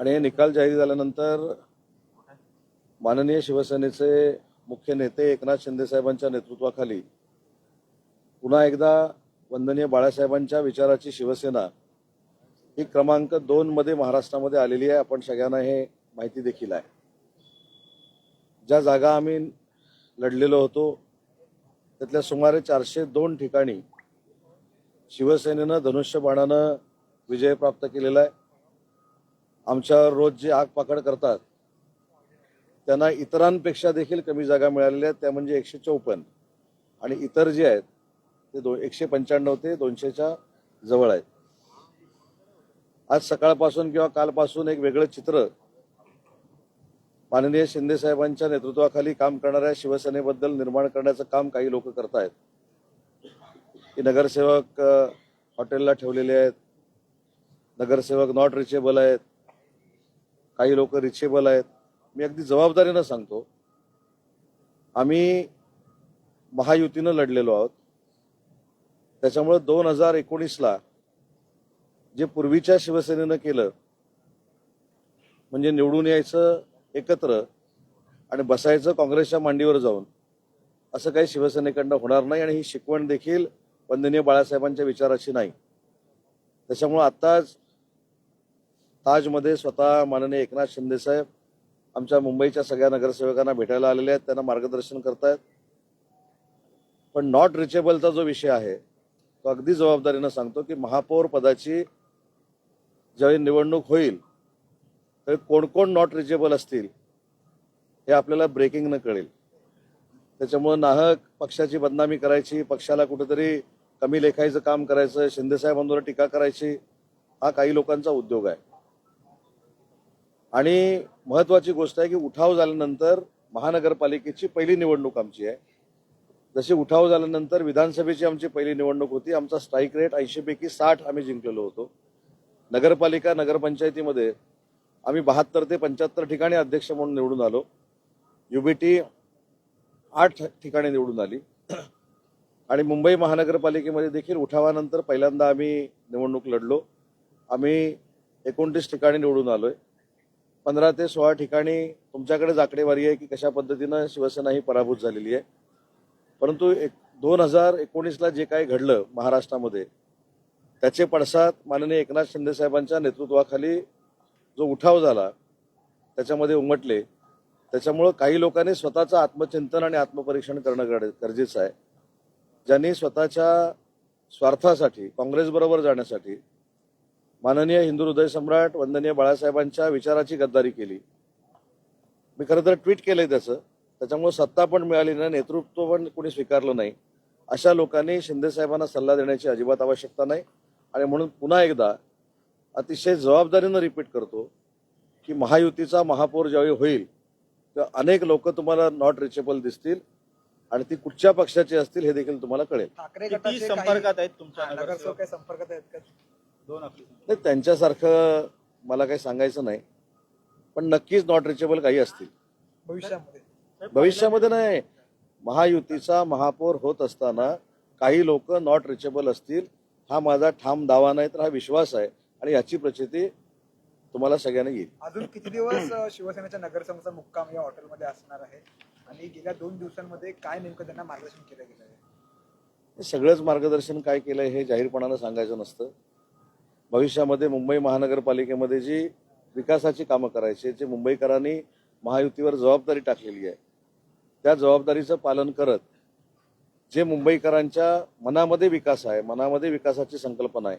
आणि हे निकाल जाहीर झाल्यानंतर माननीय शिवसेनेचे मुख्य नेते एकनाथ शिंदे साहेबांच्या नेतृत्वाखाली पुन्हा एकदा वंदनीय बाळासाहेबांच्या विचाराची शिवसेना ही क्रमांक दोन मध्ये महाराष्ट्रामध्ये आलेली आहे. आपण सगळ्यांना हे माहिती देखील आहे. ज्या जागा आम्ही लढलेलो होतो त्यातल्या सुमारे चारशे दोन ठिकाणी शिवसेनेनं धनुष्यबाणानं विजय प्राप्त केलेला आहे. आमच्यावर रोज जे आग पाकड करतात त्यांना इतरांपेक्षा देखील कमी जागा मिळालेल्या आहेत. त्या म्हणजे एकशे चौपन्न. आणि इतर जे आहेत ते दो एकशे पंच्याण्णव ते दोनशेच्या जवळ आहेत. आज सकाळपासून किंवा कालपासून एक वेगळं चित्र माननीय शिंदे साहेबांच्या नेतृत्वाखाली काम करणाऱ्या शिवसेनेबद्दल निर्माण करण्याचं काम काही लोक करतायत. की नगरसेवक हॉटेलला ठेवलेले आहेत. नगरसेवक नॉट रिचेबल आहेत. काही लोक रिचेबल आहेत. मी अगदी जबाबदारीनं सांगतो आम्ही महायुतीनं लढलेलो आहोत. त्याच्यामुळं दोन हजार एकोणीसला जे पूर्वीच्या शिवसेनेनं केलं म्हणजे निवडून यायचं एकत्र आणि बसायचं काँग्रेसच्या मांडीवर जाऊन असं काही शिवसेनेकडनं होणार नाही आणि ही शिकवण देखील वंदनीय बाळासाहेबांच्या विचाराची नाही. त्याच्यामुळं आत्ताच ताजमध्ये स्वतः माननीय एकनाथ शिंदेसाहेब आमच्या मुंबईच्या सगळ्या नगरसेवकांना भेटायला आलेले आहेत. त्यांना मार्गदर्शन करतायत. पण नॉट रिचेबलचा जो विषय आहे तो अगदी जबाबदारीनं सांगतो की महापौर पदाची ज्यावेळी निवडणूक होईल तर कोण कोण नॉट रिचेबल असतील हे आपल्याला ब्रेकिंगनं कळेल. त्याच्यामुळं नाहक पक्षाची बदनामी करायची पक्षाला कुठेतरी कमी लेखायचं काम करायचं शिंदेसाहेबांवर टीका करायची हा काही लोकांचा उद्योग आहे. आणि महत्वाची गोष्ट आहे की उठाव झाल्यानंतर महानगरपालिकेची पहिली निवडणूक आमची आहे. जशी उठाव झाल्यानंतर विधानसभेची आमची पहिली निवडणूक होती आमचा स्ट्राईक रेट ऐंशीपैकी साठ आम्ही जिंकलेलो होतो. नगरपालिका नगरपंचायतीमध्ये आम्ही बहात्तर ते पंच्याहत्तर ठिकाणी अध्यक्ष म्हणून निवडून आलो. युबीटी आठ ठिकाणी निवडून आली. आणि मुंबई महानगरपालिकेमध्ये देखील उठावानंतर पहिल्यांदा आम्ही निवडणूक लढलो. आम्ही एकोणतीस ठिकाणी निवडून आलो आहे पंधरा ते सोळा ठिकाणी तुमच्याकडे आकडेवारी आहे की कशा पद्धतीनं शिवसेना ही पराभूत झालेली आहे. परंतु एक दोन हजार एकोणीसला जे काही घडलं महाराष्ट्रामध्ये त्याचे पडसाद माननीय एकनाथ शिंदे साहेबांच्या नेतृत्वाखाली जो उठाव झाला त्याच्यामध्ये उमटले. त्याच्यामुळं काही लोकांनी स्वतःचं आत्मचिंतन आणि आत्मपरीक्षण करणं गरजेचं आहे. ज्यांनी स्वतःच्या स्वार्थासाठी काँग्रेसबरोबर जाण्यासाठी माननीय हिंदू हृदय सम्राट वंदनीय बाळासाहेबांच्या विचाराची गद्दारी केली. मी खरं तर ट्विट केलंय त्याचं. त्याच्यामुळे सत्ता पण मिळाली नाही नेतृत्व पण कोणी स्वीकारलं नाही. अशा लोकांनी शिंदे साहेबांना सल्ला देण्याची अजिबात आवश्यकता नाही. आणि म्हणून पुन्हा एकदा अतिशय जबाबदारीनं रिपीट करतो की महायुतीचा महापौर ज्यावेळी होईल तेव्हा अनेक लोक तुम्हाला नॉट रिचेबल दिसतील आणि ती कुठच्या पक्षाची असतील हे देखील तुम्हाला कळेल. ठाकरे संपर्कात आहेत तुमच्या संपर्कात आहेत का? नाही त्यांच्यासारखं मला काही सांगायचं नाही पण नक्कीच नॉट रिचेबल काही असतील. भविष्यामध्ये. भविष्यामध्ये नाही. महायुतीचा महापौर होत असताना काही लोक नॉट रिचेबल असतील. हा माझा ठाम दावा नाही तर हा विश्वास आहे. आणि याची प्रचिती तुम्हाला सगळ्यांना येईल. अजून किती दिवस शिवसेनेच्या नगरसेवकाचा मुक्काम या हॉटेलमध्ये असणार आहे? आणि गेल्या दोन दिवसांमध्ये काय नेमकं त्यांना मार्गदर्शन केलं गेलं आहे हे सगळंच मार्गदर्शन काय केलंय हे जाहीरपणानं सांगायचं नसतं. भविष्यामध्ये मुंबई महानगरपालिकेमध्ये जी विकासाची कामं करायची जे मुंबईकरांनी महायुतीवर जबाबदारी टाकलेली आहे त्या जबाबदारीचं पालन करत जे मुंबईकरांच्या मनामध्ये विकास आहे मनामध्ये विकासाची संकल्पना आहे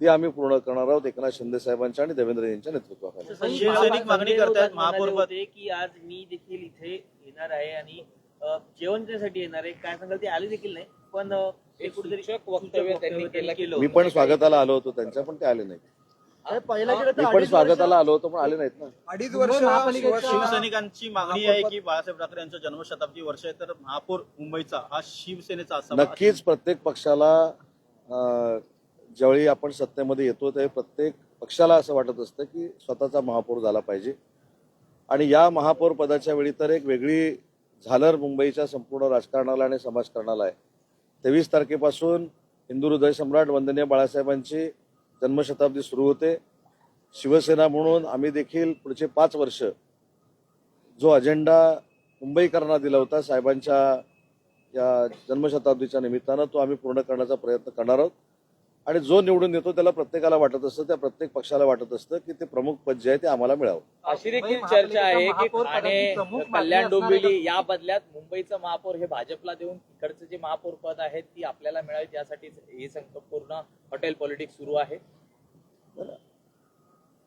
ती आम्ही पूर्ण करणार आहोत एकनाथ शिंदे साहेबांच्या आणि देवेंद्र यांच्या नेतृत्वाखाली. मागणी करतायत महापौर की आज मी देखील इथे येणार आहे आणि जेवण येणार आहे. काय सांगाल ते आले देखील नाही पण ते. मी पण स्वागताला आलो होतो त्यांच्या पण ते आले नाहीत. मी पण स्वागताला आलो होतो पण आले नाहीत ना. अडीच वर्ष शिवसैनिकांची मागणी आहे की बाळासाहेब ठाकरे यांचं जन्मशताब्दी वर्ष आहे तर महापौर मुंबईचा हा शिवसेनेचा असावा नक्कीच प्रत्येक पक्षाला ज्यावेळी आपण सत्तेमध्ये येतो त्यावेळी प्रत्येक पक्षाला असं वाटत असतं की स्वतःचा महापौर झाला पाहिजे. आणि या महापौर पदाच्या वेळी तर एक वेगळी झालर मुंबईच्या संपूर्ण राजकारणाला आणि समाजकारणाला आहे. तेवीस तारखेपासून हिंदू हृदय सम्राट वंदनीय बाळासाहेबांची जन्मशताब्दी सुरू होते. शिवसेना म्हणून आम्ही देखील पुढचे पाच वर्ष जो अजेंडा मुंबईकरांना दिला होता साहेबांच्या या जन्मशताब्दीच्या निमित्तानं तो आम्ही पूर्ण करण्याचा प्रयत्न करणार आहोत. आणि जो निवडून येतो त्याला प्रत्येकाला वाटत असतं त्या प्रत्येक पक्षाला वाटत असतं की ते प्रमुख पद जे आहे ते आम्हाला मिळावं. अशी देखील चर्चा आहे की ठाणे कल्याण डोंबिवली? या बदल्यात मुंबईचं महापौर हे भाजपला देऊन इकडचं जे महापौर पद आहे ती आपल्याला मिळावी यासाठी ही संपूर्ण हॉटेल पॉलिटिक्स सुरू आहे.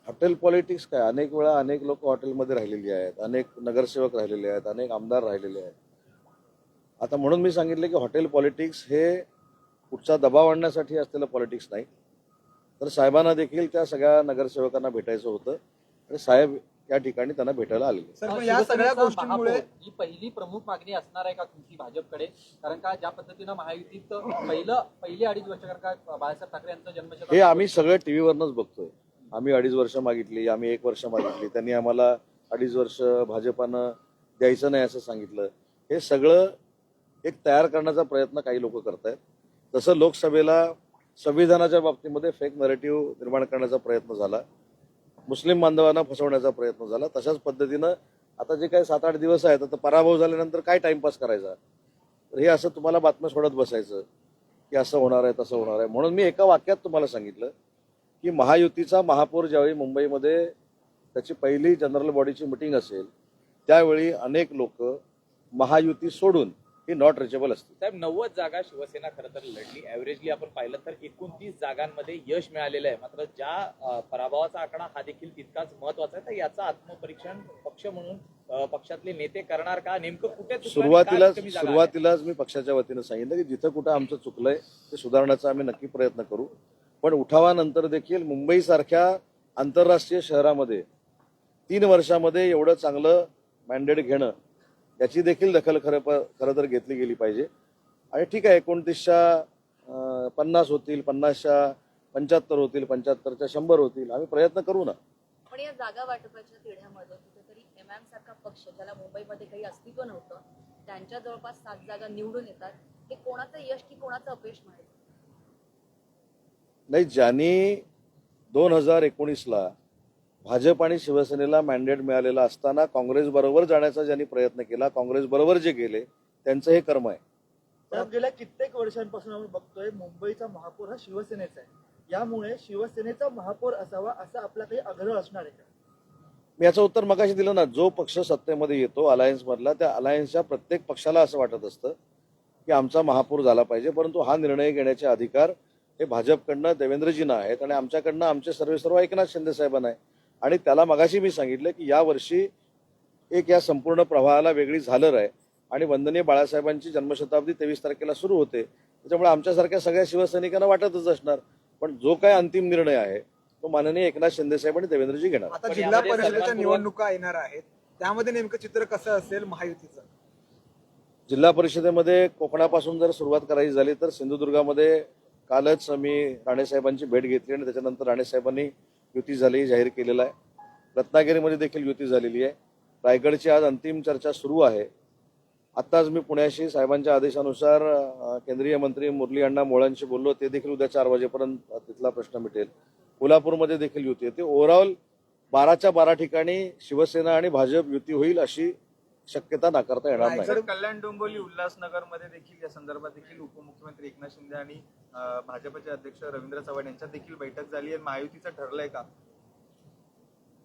हॉटेल पॉलिटिक्स काय? अनेक वेळा अनेक लोक हॉटेलमध्ये राहिलेली आहेत अनेक नगरसेवक राहिलेले आहेत अनेक आमदार राहिलेले आहेत. आता म्हणून मी सांगितलं की हॉटेल पॉलिटिक्स हे कुठचा दबाव आणण्यासाठी असलेलं पॉलिटिक्स नाही. तर साहेबांना देखील त्या सगळ्या नगरसेवकांना भेटायचं होतं. आणि साहेब या ठिकाणी त्यांना भेटायला आलेले सर पण या सगळ्या गोष्टींमुळे ही पहिली प्रमुख मागणी असणार आहे का तुमची भाजपकडे? कारण का ज्या पद्धतीनं महायुतीत पहिलं पहिली अडीच वर्ष कारण का बाळासाहेब ठाकरे यांचं जन्मशताब्दी हे आम्ही सगळं टीव्हीवरनच बघतोय. आम्ही अडीच वर्ष मागितली आम्ही एक वर्ष मागितली. त्यांनी आम्हाला अडीच वर्ष भाजपानं द्यायचं नाही असं सांगितलं. हे सगळं एक तयार करण्याचा प्रयत्न काही लोक करतायत. जसं लोकसभेला संविधानाच्या बाबतीमध्ये फेक नरेटिव्ह निर्माण करण्याचा प्रयत्न झाला. मुस्लिम बांधवांना फसवण्याचा प्रयत्न झाला. तशाच पद्धतीनं आता जे काही सात आठ दिवस आहेत आता पराभव झाल्यानंतर काय टाइमपास करायचा? तर हे असं तुम्हाला बातम्या सोडत बसायचं की असं होणार आहे तसं होणार आहे. म्हणून मी एका वाक्यात तुम्हाला सांगितलं की महायुतीचा महापौर ज्यावेळी मुंबईमध्ये त्याची पहिली जनरल बॉडीची मिटिंग असेल त्यावेळी अनेक लोक महायुती सोडून ही नॉट रिचेबल असतील साहेब नव्वद जागा शिवसेना खरं तर लढली. ऍव्हरेजली आपण पाहिलं तर एकोणतीस जागांमध्ये यश मिळालेलं आहे. मात्र ज्या पराभवाचा आकडा हा देखील तितकाच महत्त्वाचा आहे. तर याचं आत्मपरीक्षण पक्ष म्हणून पक्षातले नेते करणार का? नेमकं कुठे आल्या? सुरुवातीलाच मी पक्षाच्या वतीनं सांगितलं की जिथं कुठं आमचं चुकलंय ते सुधारण्याचा आम्ही नक्की प्रयत्न करू. पण उठावानंतर देखील मुंबईसारख्या आंतरराष्ट्रीय शहरामध्ये तीन वर्षामध्ये एवढं चांगलं मॅन्डेट घेणं याची देखील दखल खरं खरं तर घेतली गेली पाहिजे. आणि ठीक आहे एकोणतीसच्या पन्नास होतील पन्नासच्या पंच्याहत्तर होतील पंच्याहत्तरच्या शंभर होतील. आम्ही प्रयत्न करू ना. पण या जागा वाटपाच्या तिढ्यामध्ये कुठेतरी एम आय सारखा पक्ष ज्याला मुंबईमध्ये काही अस्तित्व नव्हतं त्यांच्या जवळपास सात जागा निवडून येतात. हे कोणाचं यश की कोणाचं अपयश म्हणायचं? नाही ज्यांनी दोन हजार एकोणीसला भाजप आणि शिवसेनेला मॅन्डेट मिळालेला असताना काँग्रेस बरोबर जाण्याचा ज्यांनी प्रयत्न केला काँग्रेस बरोबर जे गेले त्यांचं हे कर्म आहे. गेल्या कित्येक वर्षांपासून आपण बघतोय मुंबईचा महापौर हा शिवसेनेचा आहे. यामुळे शिवसेनेचा महापौर असावा असा आपला काही आग्रह असणार आहे मी याचं उत्तर मगाशी दिलं ना जो पक्ष सत्तेमध्ये येतो अलायन्स मधला त्या अलायन्सच्या प्रत्येक पक्षाला असं वाटत असतं की आमचा महापौर झाला पाहिजे परंतु हा निर्णय घेण्याचे अधिकार हे भाजपकडनं देवेंद्रजींना आहेत आणि आमच्याकडनं आमचे सर्व सर्व एकनाथ शिंदे साहेबांना आहे. आणि त्याला मगाशी मी सांगितलं की या वर्षी एक या संपूर्ण प्रवाहाला वेगळी झालर आहे. आणि वंदनीय बाळासाहेबांची जन्मशताब्दी तेवीस तारखेला सुरू होते. त्याच्यामुळे आमच्यासारख्या सगळ्या शिवसैनिकांना वाटतच असणार. पण जो काय अंतिम निर्णय आहे तो माननीय एकनाथ शिंदे साहेब आणि देवेंद्रजी घेणार. आता जिल्हा परिषदेच्या निवडणुका येणार आहेत. त्यामध्ये नेमकं चित्र कसं असेल महायुतीचं? जिल्हा परिषदेमध्ये कोकणापासून जर सुरुवात करायची झाली तर सिंधुदुर्गामध्ये कालच मी राणेसाहेबांची भेट घेतली आणि त्याच्यानंतर राणेसाहेबांनी युती झाली जाहीर केलेलं आहे. रत्नागिरीमध्ये देखील युती झालेली आहे. रायगडची आज अंतिम चर्चा सुरू आहे. आत्ताच मी पुण्याशी साहेबांच्या आदेशानुसार केंद्रीय मंत्री मुरली अण्णा मोळांशी बोललो. ते देखील उद्या चार वाजेपर्यंत तिथला प्रश्न मिटेल. कोल्हापूरमध्ये देखील युती आहे. ते ओव्हरऑल बाराच्या बारा ठिकाणी शिवसेना आणि भाजप युती होईल अशी शक्यता नाकारता येणार नाही. कल्याण डोंबिवली उल्हासनगरमध्ये देखील या संदर्भात देखील उपमुख्यमंत्री एकनाथ शिंदे आणि भाजपचे अध्यक्ष रवींद्र चव्हाण यांच्यात देखील बैठक झाली आहे. महायुतीचं ठरलंय का?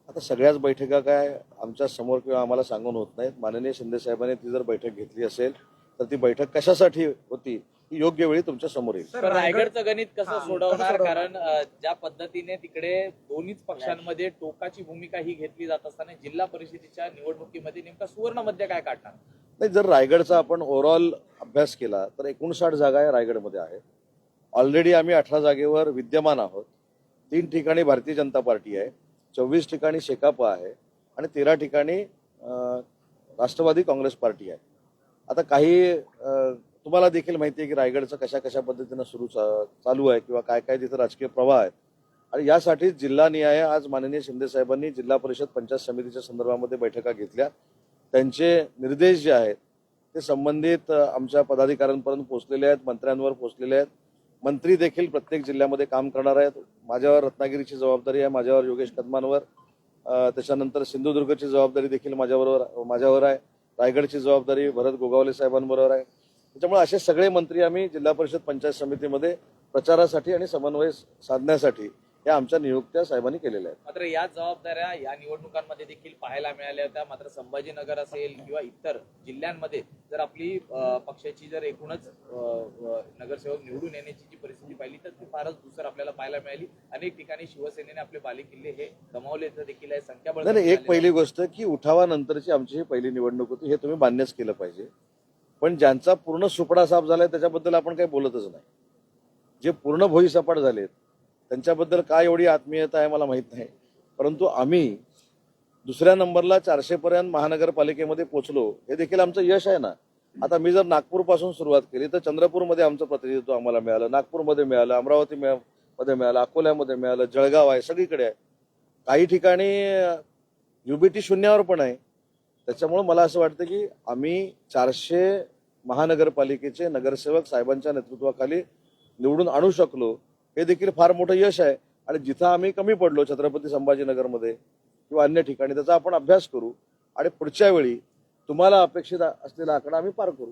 आता सगळ्याच बैठका काय आमच्यासमोर किंवा आम्हाला सांगून होत नाहीत. माननीय शिंदे साहेबांनी ती जर बैठक घेतली असेल तर ती बैठक कशासाठी होती? योग्य वेळी तुमच्यासमोर येईल. पण रायगडचं गणित कसं सोडवणार? सोडवणार? कारण अं, ज्या पद्धतीने तिकडे दोन्हीच पक्षांमध्ये टोकाची भूमिका ही घेतली जात असताना जिल्हा परिषदेच्या निवडणुकीमध्ये नेमका सुवर्ण मध्य काय काढणार? नाही जर रायगडचा आपण ओव्हरऑल अभ्यास केला तर एकोणसाठ जागा या रायगडमध्ये आहेत. ऑलरेडी आम्ही अठरा जागेवर विद्यमान आहोत. तीन ठिकाणी भारतीय जनता पार्टी आहे चोवीस ठिकाणी शेकापा आहे आणि तेरा ठिकाणी अं, राष्ट्रवादी काँग्रेस पार्टी आहे. आता काही अं, तुम्हाला देखील माहिती आहे की रायगडचं कशा कशा पद्धतीनं सुरू चा- चालू आहे किंवा काय काय तिथं राजकीय प्रवाह आहेत. आणि यासाठी जिल्हा न्याय आज माननीय शिंदे साहेबांनी जिल्हा परिषद पंचायत समितीच्या संदर्भामध्ये बैठका घेतल्या. त्यांचे निर्देश जे आहेत ते संबंधित आमच्या पदाधिकाऱ्यांपर्यंत पोहोचलेले आहेत मंत्र्यांवर पोहोचलेले आहेत. मंत्री देखील प्रत्येक जिल्ह्यामध्ये काम करणार आहेत. माझ्यावर रत्नागिरीची जबाबदारी आहे माझ्यावर योगेश कदमांवर. त्याच्यानंतर सिंधुदुर्गची जबाबदारी देखील माझ्याबरोबर माझ्यावर आहे. रायगडची जबाबदारी भरत गोगावले साहेबांबरोबर आहे. त्याच्यामुळे असे सगळे मंत्री आम्ही जिल्हा परिषद पंचायत समितीमध्ये प्रचारासाठी आणि समन्वय साधण्यासाठी या आमच्या नियुक्त्या साहेबांनी केलेल्या आहेत. मात्र या जबाबदाऱ्या या निवडणुकांमध्ये देखील पाहायला मिळाल्या होत्या. मात्र संभाजीनगर असेल किंवा इतर जिल्ह्यांमध्ये जर आपली पक्षाची जर एकूणच नगरसेवक निवडून येण्याची जी परिस्थिती पाहिली तर ती फारच दुसर आपल्याला पाहायला मिळाली. अनेक ठिकाणी शिवसेनेने आपले बालेकिल्ले हे गमावल्याचं देखील आहे. संख्याबळ एक पहिली गोष्ट की उठावानंतरची आमची ही पहिली निवडणूक होती हे तुम्ही मान्यच केलं पाहिजे. पण ज्यांचा पूर्ण सुपडा साफ झालाय त्याच्याबद्दल आपण काही बोलतच नाही. जे पूर्ण भोई सपाट झालेत त्यांच्याबद्दल काय एवढी आत्मीयता आहे मला माहीत नाही. परंतु आम्ही दुसऱ्या नंबरला चारशेपर्यंत महानगरपालिकेमध्ये पोचलो हे देखील आमचं यश आहे ना. आता मी जर नागपूरपासून सुरुवात केली तर चंद्रपूरमध्ये आमचं प्रतिनिधित्व आम्हाला मिळालं नागपूरमध्ये मिळालं अमरावती मध्ये मिळालं अकोल्यामध्ये मिळालं जळगाव आहे सगळीकडे आहे. काही ठिकाणी युबीटी शून्यावर पण आहे. त्याच्यामुळं मला असं वाटतं की आम्ही चारशे महानगरपालिकेचे नगरसेवक साहेबांच्या नेतृत्वाखाली निवडून आणू शकलो हे देखील फार मोठं यश आहे. आणि जिथं आम्ही कमी पडलो छत्रपती संभाजीनगरमध्ये किंवा अन्य ठिकाणी त्याचा आपण अभ्यास करू. आणि पुढच्या वेळी तुम्हाला अपेक्षित असलेला आकडा आम्ही पार करू.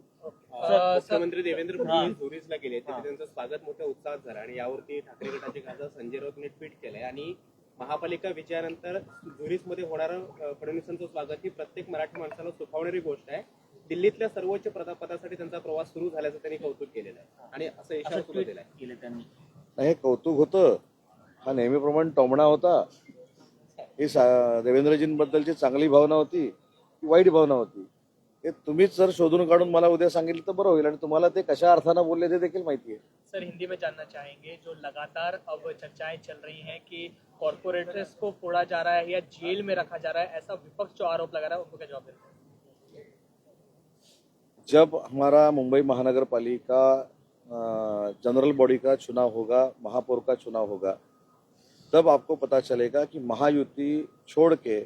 मुख्यमंत्री देवेंद्र फडणवीस झुरिसला गेले तिथे त्यांचं स्वागत मोठ्या उत्साहात झालं आणि यावरती ठाकरे गटाचे खासदार संजय राऊतने ट्विट केलंय. आणि महापालिका विजयानंतर झुरिसमध्ये होणारं अं, फडणवीसांचं स्वागत ही प्रत्येक मराठी माणसाला सुखावणारी गोष्ट आहे. दिल्लीतल्या सर्वोच्च पदा- पदासाठी त्यांचा प्रवास सुरू झाल्याचं त्यांनी कौतुक केलेलं आहे. आणि असं इशारा सुद्धा दिलाय. केले त्यांनी. नाही हे कौतुक होतं. हा नेहमीप्रमाणे टोमणा होता. ही देवेंद्रजींबद्दलची चांगली भावना होती की वाईट भावना होती. हे तुम्हीच जर शोधून काढून मला उद्या सांगितलं तर बरं होईल. आणि तुम्हाला ते कशा अर्थानं बोलले ते देखील माहिती आहे. सर हिंदी में जानना चाहेंगे जो लगातार अब चर्चाएं चल रही हैं कि कॉरपोरेटर्स को फोड़ा जा रहा है या जेल में रखा जा रहा है ऐसा विपक्ष जो आरोप लगा रहा है उनको क्या जवाब देते हैं जब हमारा मुंबई महानगर पालिका जनरल बॉडी का चुनाव होगा, महापौर का चुनाव होगा, तब आपको पता चलेगा कि महायुति छोड़ के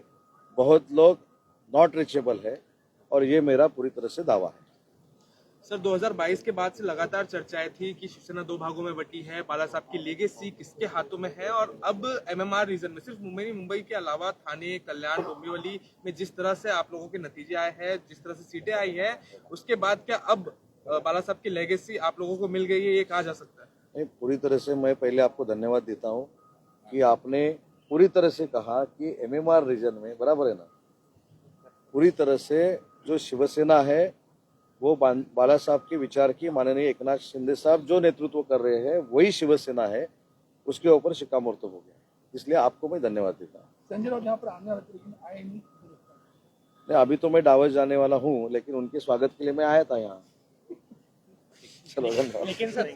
बहुत लोग नॉट रिचेबल है और ये मेरा पूरी तरह से दावा है। सर 2022 के बाद से लगातार चर्चाएँ थी कि शिवसेना दो भागों में बटी है, बाला साहब की लेगेसी किसके हाथों में है और अब एमएमआर रीजन में, सिर्फ़ मुंबई मुंबई के अलावा थाने, कल्याण, डोंबिवली में जिस तरह से आप लोगों के नतीजे आए हैं, जिस तरह से सीटें आई है, उसके बाद क्या अब बाला साहब की लेगेसी आप लोगों को मिल गई है, ये कहा जा सकता है? पूरी तरह से मैं पहले आपको धन्यवाद देता हूँ कि आपने पूरी तरह से कहा कि एमएमआर रीजन में, बराबर है ना? पूरी तरह से जो शिवसेना है वो बाला साहब के विचार की माननीय एकनाथ शिंदे साहब जो नेतृत्व कर रहे हैं वही शिवसेना है उसके ऊपर शिक्कामोर्तब हो गया। इसलिए आपको मैं धन्यवाद देता हूँ। संजय राउत यहाँ पर आने वाले लेकिन आए नहीं। नहीं अभी तो मैं डावस जाने वाला हूँ लेकिन उनके स्वागत के लिए मैं आया था यहाँ। चलो धन्यवाद। लेकिन सर